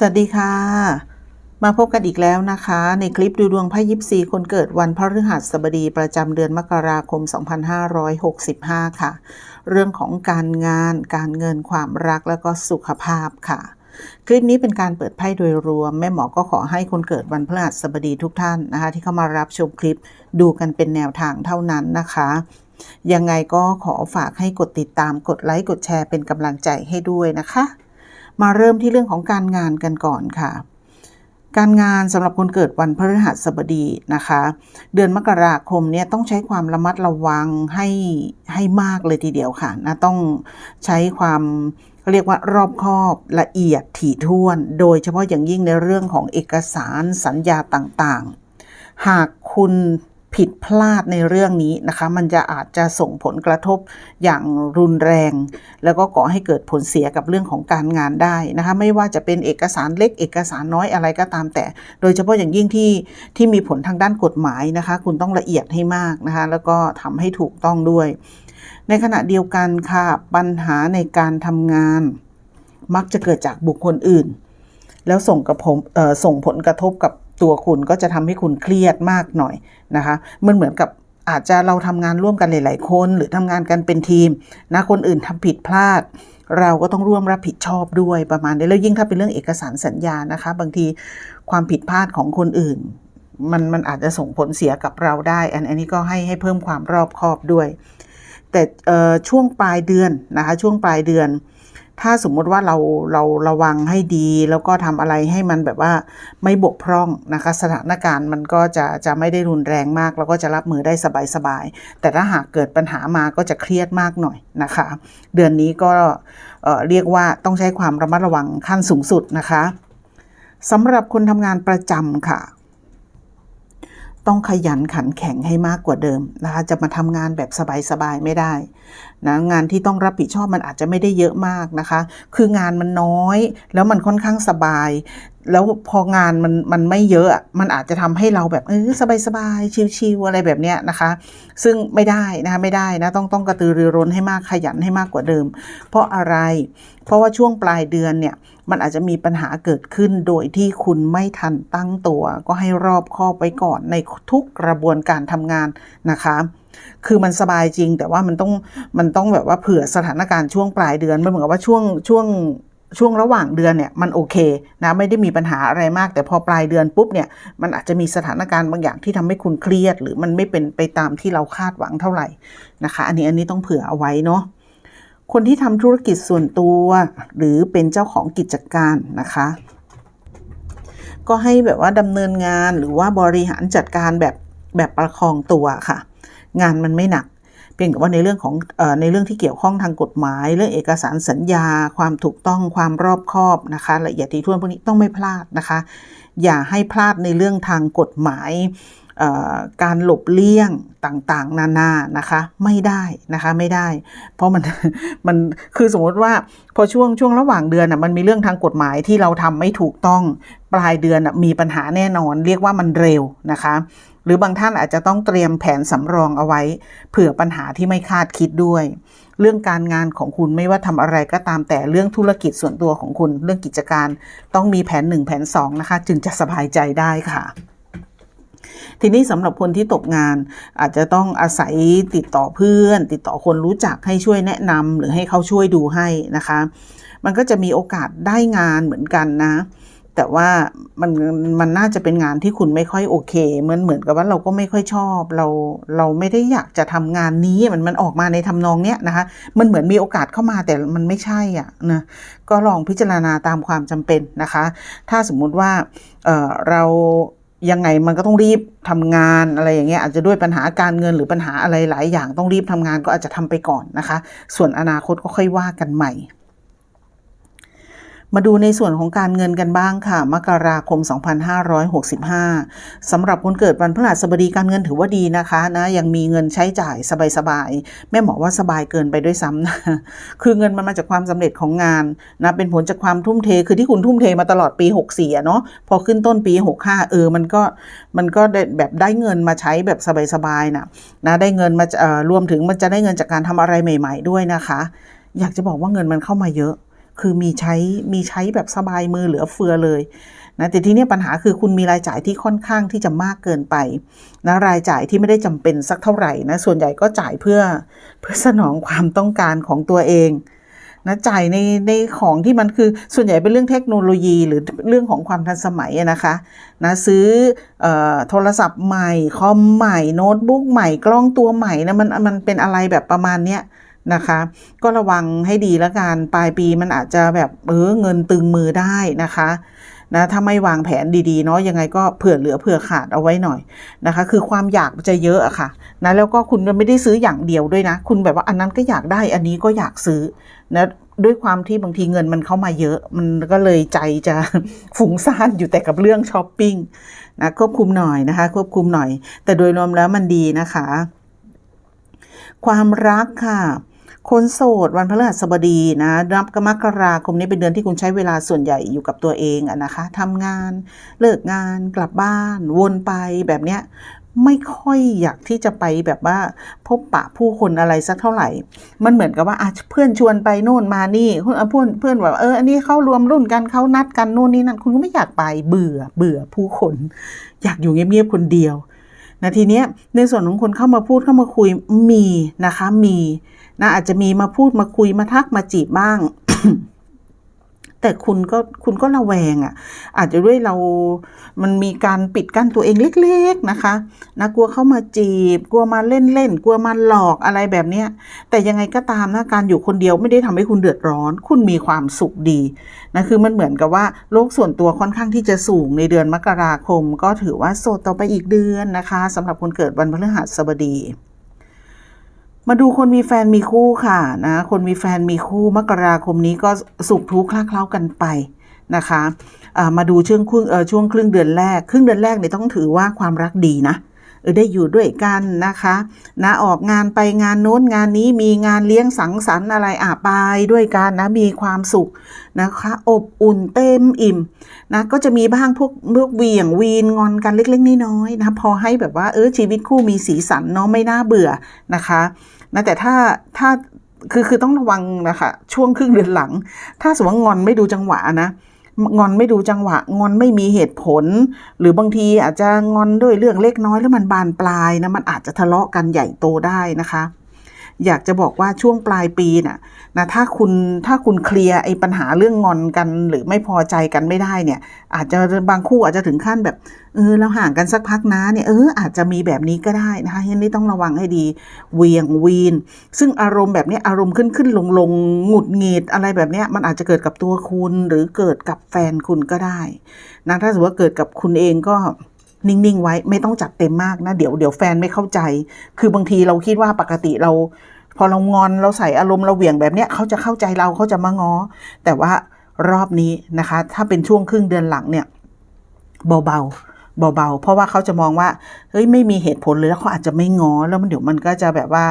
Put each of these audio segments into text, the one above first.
สวัสดีค่ะ มาพบกันอีกแล้วนะคะ ในคลิปดูดวงไพ่ยิปซีคนเกิดวันพฤหัสบดีประจำเดือนมกราคม 2565 ค่ะ เรื่องของการงาน การเงินความรักแล้วก็สุขภาพค่ะ คลิปนี้เป็นการเปิดไพ่โดยรวม แม่หมอก็ขอให้คนเกิดวันพฤหัสบดีทุกท่านนะคะ ที่เข้ามารับชมคลิปดูกันเป็นแนวทางเท่านั้นนะคะยังไงก็ขอฝากให้กดติดตามกดไลค์กดแชร์เป็นกำลังใจให้ด้วยนะคะ มาเริ่มที่เรื่องของการงานกันก่อนค่ะ การงานสำหรับคนเกิดวันพฤหัสบดีนะคะ เดือนมกราคมเนี่ยต้องใช้ความระมัดระวังให้ให้มากเลยทีเดียวค่ะนะต้องใช้ความเรียกว่ารอบคอบละเอียดถี่ถ้วน โดยเฉพาะอย่างยิ่งในเรื่องของเอกสารสัญญาต่างๆ หากคุณ ผิดพลาดในเรื่องนี้นะคะ มันจะอาจจะส่งผลกระทบอย่างรุนแรง แล้วก็ก่อให้เกิดผลเสียกับเรื่องของการงานได้นะคะ ไม่ว่าจะเป็นเอกสารเล็กเอกสารน้อยอะไรก็ตามแต่ โดยเฉพาะอย่างยิ่งที่ที่มีผลทางด้านกฎหมายนะคะ คุณต้องละเอียดให้มากนะคะ แล้วก็ทำให้ถูกต้องด้วย ในขณะเดียวกันค่ะปัญหาในการทำงาน มักจะเกิดจากบุคคลอื่น แล้วส่งกับผมส่งผลกระทบกับ ตัวคุณก็จะทำให้คุณเครียดมากหน่อยนะคะ มันเหมือนกับอาจจะเราทำงานร่วมกันหลาย ๆ คนหรือทำงานกันเป็นทีมนะคนอื่นทำผิดพลาด เราก็ต้องร่วมรับผิดชอบด้วยประมาณนี้แล้วยิ่งถ้าเป็นเรื่องเอกสารสัญญานะคะ บางทีความผิดพลาดของคนอื่น มันมันอาจจะส่งผลเสียกับเราได้ อันอันนี้ก็ให้ให้เพิ่มความรอบคอบด้วย แต่ช่วงปลายเดือนนะคะ ช่วงปลายเดือน ถ้าสมมุติว่าเราเราระวังให้ดี แล้วก็ทำอะไรให้มันแบบว่าไม่บกพร่องนะคะ สถานการณ์มันก็จะจะไม่ได้รุนแรงมาก แล้วก็จะรับมือได้สบายๆแต่ถ้าหากเกิดปัญหามาก็จะเครียดมากหน่อยนะคะ เดือนนี้ก็เอ่อเรียกว่าต้องใช้ความระมัดระวังขั้นสูงสุดนะคะสำหรับคนทำงานประจำค่ะต้องขยันขันแข็งให้มากกว่าเดิมนะคะ จะมาทำงานแบบสบายๆไม่ได้ นะงานที่ต้องรับผิดชอบมันอาจจะไม่ได้เยอะมากนะคะ คืองานมันน้อย แล้วมันค่อนข้างสบาย แล้วพองานมันมันไม่เยอะมันอาจจะทำให้เราแบบเออสบายๆชิวๆอะไรแบบเนี้ยนะคะ ซึ่งไม่ได้นะคะไม่ได้นะต้องต้องกระตือรือร้นให้มากขยันให้มากกว่าเดิม เพราะอะไร เพราะว่าช่วงปลายเดือนเนี่ยมันอาจจะมีปัญหาเกิดขึ้นโดยที่คุณไม่ทันตั้งตัว ก็ให้รอบคอบไว้ก่อนในทุกกระบวนการทำงานนะคะ คือมันสบายจริง แต่ว่ามันต้องมันต้องแบบว่าเผื่อสถานการณ์ช่วงปลายเดือนมันเหมือนกับว่าช่วงช่วงช่วงระหว่างเดือนเนี่ยมันโอเคนะไม่ได้มีปัญหาอะไรมาก แต่พอปลายเดือนปุ๊บเนี่ยมันอาจจะมีสถานการณ์บางอย่างที่ทำให้คุณเครียด หรือมันไม่เป็นไปตามที่เราคาดหวังเท่าไหร่นะคะ อันนี้อันนี้ต้องเผื่อเอาไว้เนาะคนที่ทำธุรกิจส่วนตัว หรือเป็นเจ้าของกิจการนะคะ ก็ให้แบบว่าดำเนินงานหรือว่าบริหารจัดการแบบแบบประคองตัวค่ะ งานมันไม่หนัก เพียงแต่ว่าในเรื่องของในเรื่องที่เกี่ยวข้องทางกฎหมาย เรื่องเอกสารสัญญา ความถูกต้องความรอบคอบนะคะละเอียดถี่ถ้วนพวกนี้ต้องไม่พลาดนะคะ อย่าให้พลาดในเรื่องทางกฎหมายการหลบเลี่ยงต่างๆ นานานะคะ ไม่ได้นะคะไม่ได้ เพราะมันมันคือสมมติว่าพอช่วงช่วงระหว่างเดือนอะมันมีเรื่องทางกฎหมายที่เราทำไม่ถูกต้องปลายเดือนอะมีปัญหาแน่นอน เรียกว่ามันเร็วนะคะ รือบางท่านอาจจะต้องเตรียมแผนสำรองเอาไว้ เผื่อปัญหาที่ไม่คาดคิดด้วย เรื่องการงานของคุณไม่ว่าทำอะไรก็ตามแต่เรื่องธุรกิจส่วนตัวของคุณ เรื่องกิจการต้องมีแผนหนึ่งแผนสองนะคะ จึงจะสบายใจได้ค่ะทีนี้สำหรับคนที่ตกงานอาจจะต้องอาศัยติดต่อเพื่อน ติดต่อคนรู้จักให้ช่วยแนะนำหรือให้เขาช่วยดูให้นะคะ มันก็จะมีโอกาสได้งานเหมือนกันนะ แต่ว่ามันมันน่าจะเป็นงานที่คุณไม่ค่อยโอเค เหมือนเหมือนกับว่าเราก็ไม่ค่อยชอบเราเราไม่ได้อยากจะทำงานนี้มันมันออกมาในทำนองเนี้ยนะคะ มันเหมือนมีโอกาสเข้ามาแต่มันไม่ใช่อะนะก็ลองพิจารณาตามความจำเป็นนะคะ ถ้าสมมุติว่าเออเรายังไงมันก็ต้องรีบทำงานอะไรอย่างเงี้ยอาจจะด้วยปัญหาการเงินหรือปัญหาอะไรหลายอย่างต้องรีบทำงานก็อาจจะทำไปก่อนนะคะ ส่วนอนาคตก็ค่อยว่ากันใหม่ มาดูในส่วนของการเงินกันบ้างค่ะ มกราคม 2565สำหรับคนเกิดวันพฤหัสบดีการเงินถือว่าดีนะคะนะยังมีเงินใช้จ่ายสบายๆแม่หมอว่าสบายเกินไปด้วยซ้ำนะคือเงินมันมาจากความสำเร็จของงานนะเป็นผลจากความทุ่มเทคือที่คุณทุ่มเทมาตลอดปี 64อะเนาะพอขึ้นต้นปี 65 เออมันก็มันก็แบบได้เงินมาใช้แบบสบายๆนะนะได้เงินมาเอ่อรวมถึงมันจะได้เงินจากการทำอะไรใหม่ ๆ ด้วยนะคะ อยากจะบอกว่าเงินมันเข้ามาเยอะ คือมีใช้มีใช้แบบสบายมือเหลือเฟือเลยนะแต่ทีนี้ปัญหาคือคุณมีรายจ่ายที่ค่อนข้างที่จะมากเกินไปนะรายจ่ายที่ไม่ได้จำเป็นสักเท่าไหร่นะส่วนใหญ่ก็จ่ายเพื่อเพื่อสนองความต้องการของตัวเองนะจ่ายในในของที่มันคือส่วนใหญ่เป็นเรื่องเทคโนโลยีหรือเรื่องของความทันสมัยนะคะนะซื้อออโทรศัพท์ใหม่ คอมใหม่ โน้ตบุ๊กใหม่กล้องตัวใหม่นะมันมันเป็นอะไรแบบประมาณเนี้ย นะคะ ก็ระวังให้ดีแล้วกันปลายปีมันอาจจะแบบเออเงินตึงมือได้นะคะนะถ้าไม่วางแผนดีๆเนาะยังไงก็เผื่อเหลือเผื่อขาดเอาไว้หน่อยนะคะ คือความอยากจะเยอะอะค่ะนะแล้วก็คุณไม่ได้ซื้ออย่างเดียวด้วยนะ คุณแบบว่าอันนั้นก็อยากได้อันนี้ก็อยากซื้อนะด้วยความที่บางทีเงินมันเข้ามาเยอะ มันก็เลยใจจะฟุ้งซ่านอยู่แต่กับเรื่องช้อปปิ้งนะควบคุมหน่อยนะคะ ควบคุมหน่อย แต่โดยรวมแล้วมันดีนะคะ ความรักค่ะ คนโสดวันพฤหัสบดีนะรับกมกราคมนี้เป็นเดือนที่คุณใช้เวลาส่วนใหญ่อยู่กับตัวเองอะนะคะทำงานเลิกงานกลับบ้าน วนไปแบบเนี้ยไม่ค่อยอยากที่จะไปแบบว่าพบปะผู้คนอะไรสักเท่าไหร่ มันเหมือนกับว่าเพื่อนชวนไปโน่นมานี่เพื่อนเพื่อนเพื่อนแบบเอออันนี้เขารวมรุ่นกันเขานัดกันโน่นนี่นั่นคุณก็ไม่อยากไปเบื่อเบื่อผู้คน อยากอยู่เงียบๆคนเดียว นะทีเนี้ยในส่วนของคนเข้ามาพูดเข้ามาคุยมีนะคะมีนะอาจจะมีมาพูดมาคุยมาทักมาจีบบ้าง แต่คุณก็คุณก็ระแวงอะ่ะ อาจจะด้วยเรา มันมีการปิดกั้นตัวเองเล็กๆนะคะนะกลัวเข้ามาจีบ กลัวมาเล่นๆกลัวมาหลอกอะไรแบบเนี้ย แต่ยังไงก็ตามนะการอยู่คนเดียวไม่ได้ทำให้คุณเดือดร้อน คุณมีความสุขดีนะคือมันเหมือนกับว่าโลกส่วนตัวค่อนข้างที่จะสูงในเดือนมกราคม ก็ถือว่าโสดต่อไปอีกเดือนนะคะสำหรับคนเกิดวันพฤหัสบดี มาดูคนมีแฟนมีคู่ค่ะนะคนมีแฟนมีคู่มกราคมนี้ก็สุขทุกข์คลาเคล้ากันไปนะคะมาดูช่วงครึ่งเออช่วงครึ่งเดือนแรก ครึ่งเดือนแรกเนี่ยต้องถือว่าความรักดีนะ ได้อยู่ด้วยกันนะคะนะออกงานไปงานโน้นงานนี้มีงานเลี้ยงสังสรรค์อะไรอะไปด้วยกันนะมีความสุขนะคะ อบอุ่นเต็มอิ่มนะก็จะมีบ้างพวกเมื่อเวียงวีนงอนกันเล็กๆน้อยๆนะพอให้แบบว่าเออชีวิตคู่มีสีสันเนาะไม่น่าเบื่อนะคะนะแต่ถ้าถ้าคือคือต้องระวังนะคะช่วงครึ่งเดือนหลัง ถ้าสมมติว่างอนไม่ดูจังหวะนะ งอนไม่ดูจังหวะ งอนไม่มีเหตุผล หรือบางทีอาจจะงอนด้วยเรื่องเล็กน้อยแล้วมันบานปลายนะมันอาจจะทะเลาะกันใหญ่โตได้นะคะ อยากจะบอกว่าช่วงปลายปีน่ะนะถ้าคุณถ้าคุณเคลียร์ไอ้ปัญหาเรื่องงอนกัน หรือไม่พอใจกันไม่ได้เนี่ย อาจจะบางคู่อาจจะถึงขั้นแบบเออเราห่างกันสักพักนะเนี่ยเอออาจจะมีแบบนี้ก็ได้นะคะทีนี้ต้องระวังให้ดีเวียงวีน ซึ่งอารมณ์แบบนี้อารมณ์ขึ้นขึ้นลงลงหงุดหงิดอะไรแบบนี้มันอาจจะเกิดกับตัวคุณหรือเกิดกับแฟนคุณก็ได้นะถ้าสมมติว่าเกิดกับคุณเองก็ นิ่งๆไว้ไม่ต้องจัดเต็มมากนะ เดี๋ยวเดี๋ยวแฟนไม่เข้าใจ คือบางทีเราคิดว่าปกติเรา พอเรางอนเราใส่อารมณ์เราเหวี่ยงแบบเนี้ยเขาจะเข้าใจเราเขาจะมาง้อ แต่ว่ารอบนี้นะคะ ถ้าเป็นช่วงครึ่งเดือนหลังเนี่ย เบาๆ เบาๆ เพราะว่าเขาจะมองว่าเฮ้ยไม่มีเหตุผลเลยแล้วเขาอาจจะไม่ง้อแล้วมันเดี๋ยวมันก็จะแบบว่า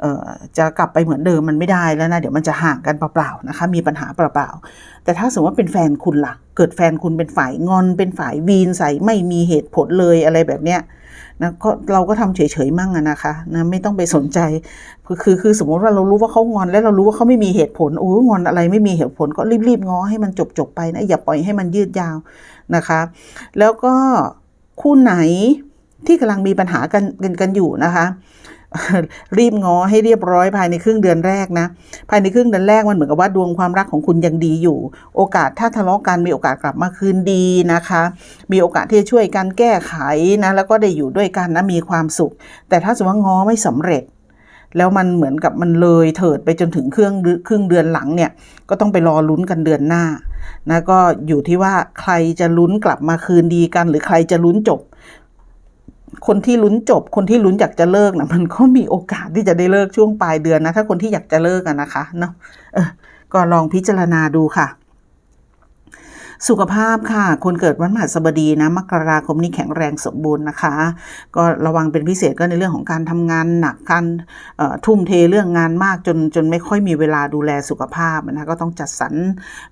เอ่อจะกลับไปเหมือนเดิมมันไม่ได้แล้วนะเดี๋ยวมันจะห่างกันเปล่าๆนะคะ มีปัญหาเปล่าๆแต่ถ้าสมมติว่าเป็นแฟนคุณล่ะ เกิดแฟนคุณเป็นฝ่ายงอน เป็นฝ่ายวีนใส่ไม่มีเหตุผลเลยอะไรแบบเนี้ยนะก็เราก็ทำเฉยๆมั่งนะคะนะไม่ต้องไปสนใจคือคือคือสมมติว่าเรารู้ว่าเขางอนแล้วเรารู้ว่าเขาไม่มีเหตุผลโอ้งอนอะไรไม่มีเหตุผลก็รีบๆง้อให้มันจบๆไปนะอย่าปล่อยให้มันยืดยาวนะคะ แล้วก็ คู่ไหนที่กำลังมีปัญหากันกันกันอยู่นะคะ รีบง้อให้เรียบร้อยภายในครึ่งเดือนแรกนะ ภายในครึ่งเดือนแรกมันเหมือนกับว่าดวงความรักของคุณยังดีอยู่ โอกาสถ้าทะเลาะกันมีโอกาสกลับมาคืนดีนะคะ มีโอกาสที่จะช่วยกันแก้ไขนะแล้วก็ได้อยู่ด้วยกันนะมีความสุข แต่ถ้าสมมติว่าง้อไม่สำเร็จ แล้วมันเหมือนกับมันเลยเถิดไปจนถึงเครื่องครึ่งเดือนหลังเนี่ย ก็ต้องไปรอลุ้นกันเดือนหน้านะก็อยู่ที่ว่าใครจะลุ้นกลับมาคืนดีกัน หรือใครจะลุ้นจบ คนที่ลุ้นจบ คนที่ลุ้นอยากจะเลิกนะมันก็มีโอกาสที่จะได้เลิกช่วงปลายเดือนนะ ถ้าคนที่อยากจะเลิกอะนะคะเนาะก็ลองพิจารณาดูค่ะ สุขภาพค่ะ คนเกิดวันมหัสบดีนะมกราคมนี้แข็งแรงสมบูรณ์นะคะ ก็ระวังเป็นพิเศษก็ในเรื่องของการทำงานหนักการทุ่มเทเรื่องงานมากจนจนไม่ค่อยมีเวลาดูแลสุขภาพนะก็ต้องจัดสรร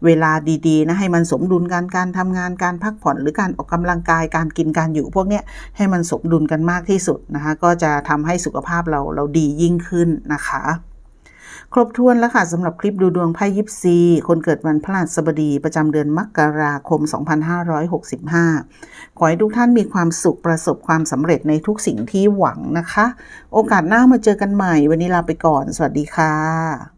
เวลาดีๆนะให้มันสมดุลกันการทำงานการพักผ่อนหรือการออกกำลังกายการกินการอยู่พวกเนี้ยให้มันสมดุลกันมากที่สุดนะคะก็จะทำให้สุขภาพเราเราดียิ่งขึ้นนะคะ ครบถ้วนแล้วค่ะสำหรับคลิปดูดวงไพ่ยิปซีคนเกิดวันพฤหัสบดีประจำเดือนมกราคม 2565 ขอให้ทุกท่านมีความสุขประสบความสำเร็จในทุกสิ่งที่หวังนะคะ โอกาสหน้ามาเจอกันใหม่ วันนี้ลาไปก่อน สวัสดีค่ะ